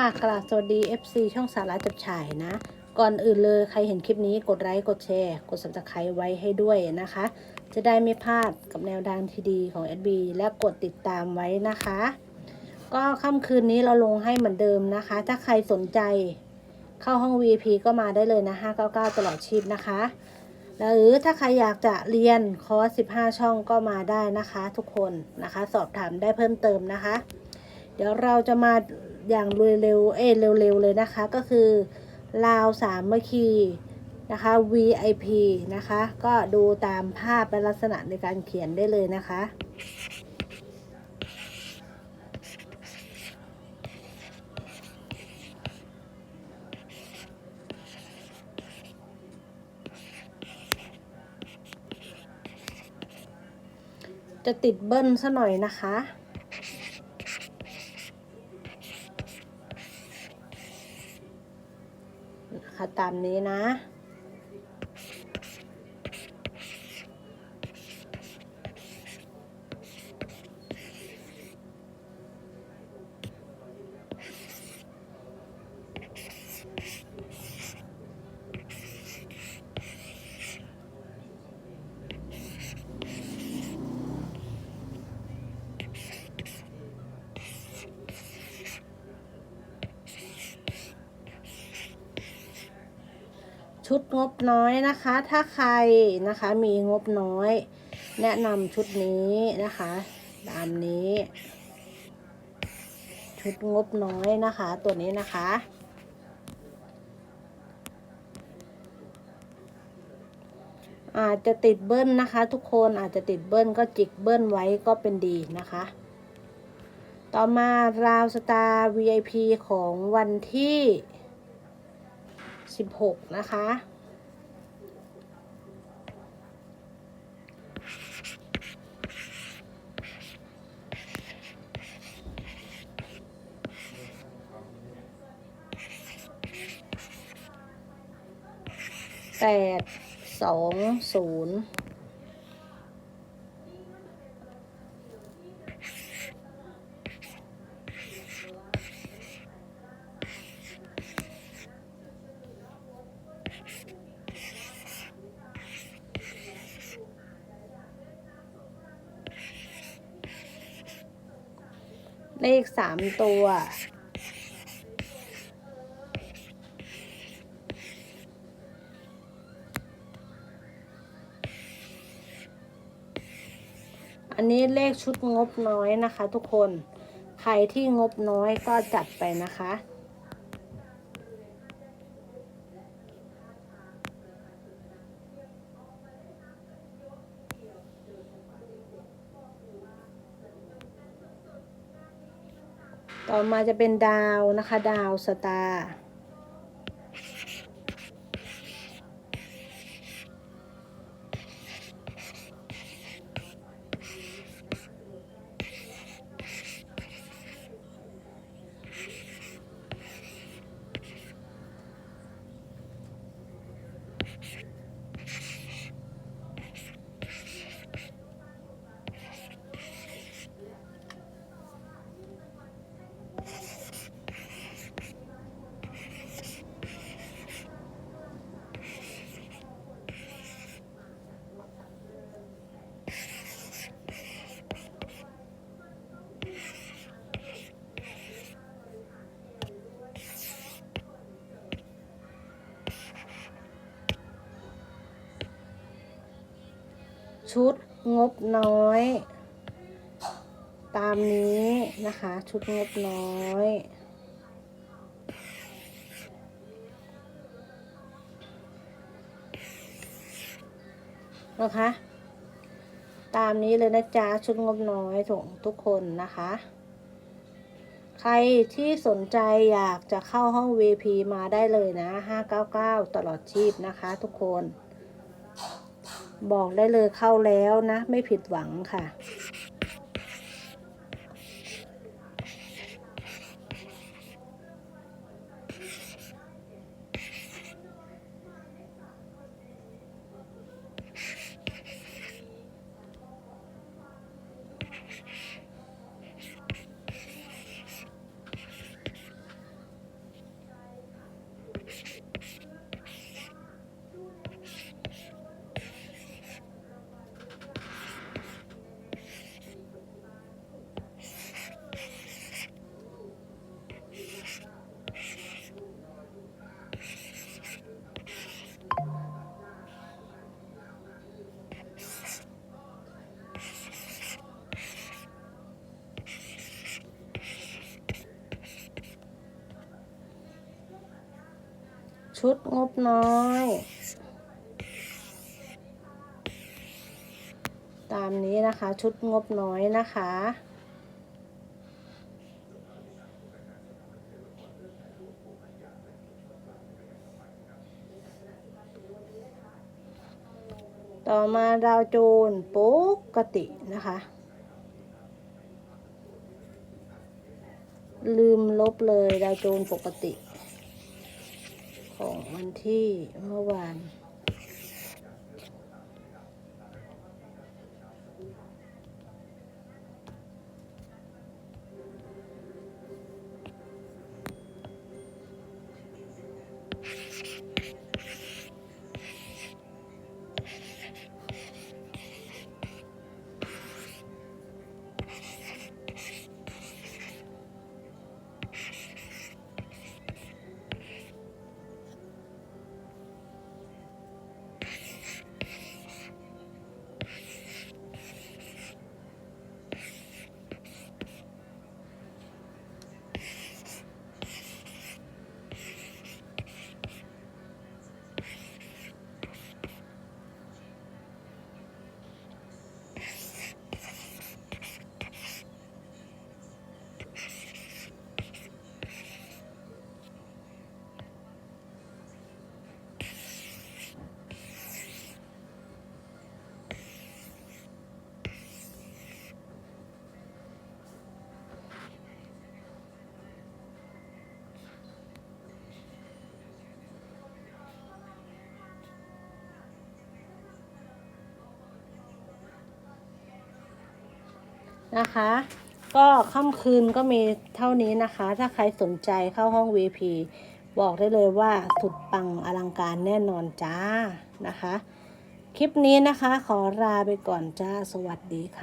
ค่ะกราบสวัสดี FC ช่องสาระจับฉ่ายนะ ก่อนอื่นเลยใครเห็นคลิปนี้กดไลค์กดแชร์ กด subscribe ไว้ให้ด้วยนะคะ จะได้ไม่พลาดกับแนวทางที่ดีของ SB และกดติดตามไว้นะคะ ก็ค่ำคืนนี้เราลงให้เหมือนเดิมนะคะ ถ้าใครสนใจเข้าห้อง VIP ก็มาได้เลยนะ 599 ตลอดชีพนะคะ หรือถ้าใครอยากจะเรียนคอร์ส 15 ช่องก็มาได้นะคะ ทุกคนนะคะ สอบถามได้เพิ่มเติมนะคะ เดี๋ยวเราจะมา อย่างเร็วๆเอ้ยเร็วๆเลยนะคะ ก็คือลาวสามเมคีนะคะ VIP นะคะ ก็ดูตามภาพและลักษณะในการเขียนได้เลยนะคะจะติดเบิ้ลซะหน่อยนะคะ ตามนี้นะ ชุดงบน้อยนะคะ ถ้าใครนะคะมีงบน้อย แนะนำชุดนี้นะคะ ตามนี้ ชุดงบน้อยนะคะ ตัวนี้นะคะ อาจจะติดเบิ้ลนะคะ ทุกคนอาจจะติดเบิ้ลก็จิกเบิ้ลไว้ก็เป็นดีนะคะ ต่อมาราวสตาร์ VIP ของวันที่ สิบหกนะคะแปดสองศูนย์ เลขสามตัวอันนี้เลขชุดงบน้อยนะคะทุกคน ใครที่งบน้อยก็จัดไปนะคะ ต่อมาจะเป็นดาวนะคะ ดาวสตาร์ ชุดงบน้อย ตามนี้นะคะ ชุดงบน้อย นะคะ ตามนี้เลยนะจ๊ะ ชุดงบน้อยของทุกคนนะคะ ใครที่สนใจอยากจะเข้าห้อง VP มาได้เลยนะ 599 ตลอดชีพนะคะทุกคน บอกได้เลยเข้าแล้วนะ ไม่ผิดหวังค่ะ อ ชุดงบน้อย ตามนี้นะคะชุดงบน้อยนะคะ ต่อมาดาวโจนปกตินะคะลืมลบเลยดาวโจนปกติ ของวันที่เมื่อวาน นะคะ ก็ค่ำคืนก็มีเท่านี้นะคะ ถ้าใครสนใจเข้าห้อง VP บอกได้เลยว่าสุดปังอลังการแน่นอนจ้านะคะ คลิปนี้นะคะขอลาไปก่อนจ้า สวัสดีค่ะ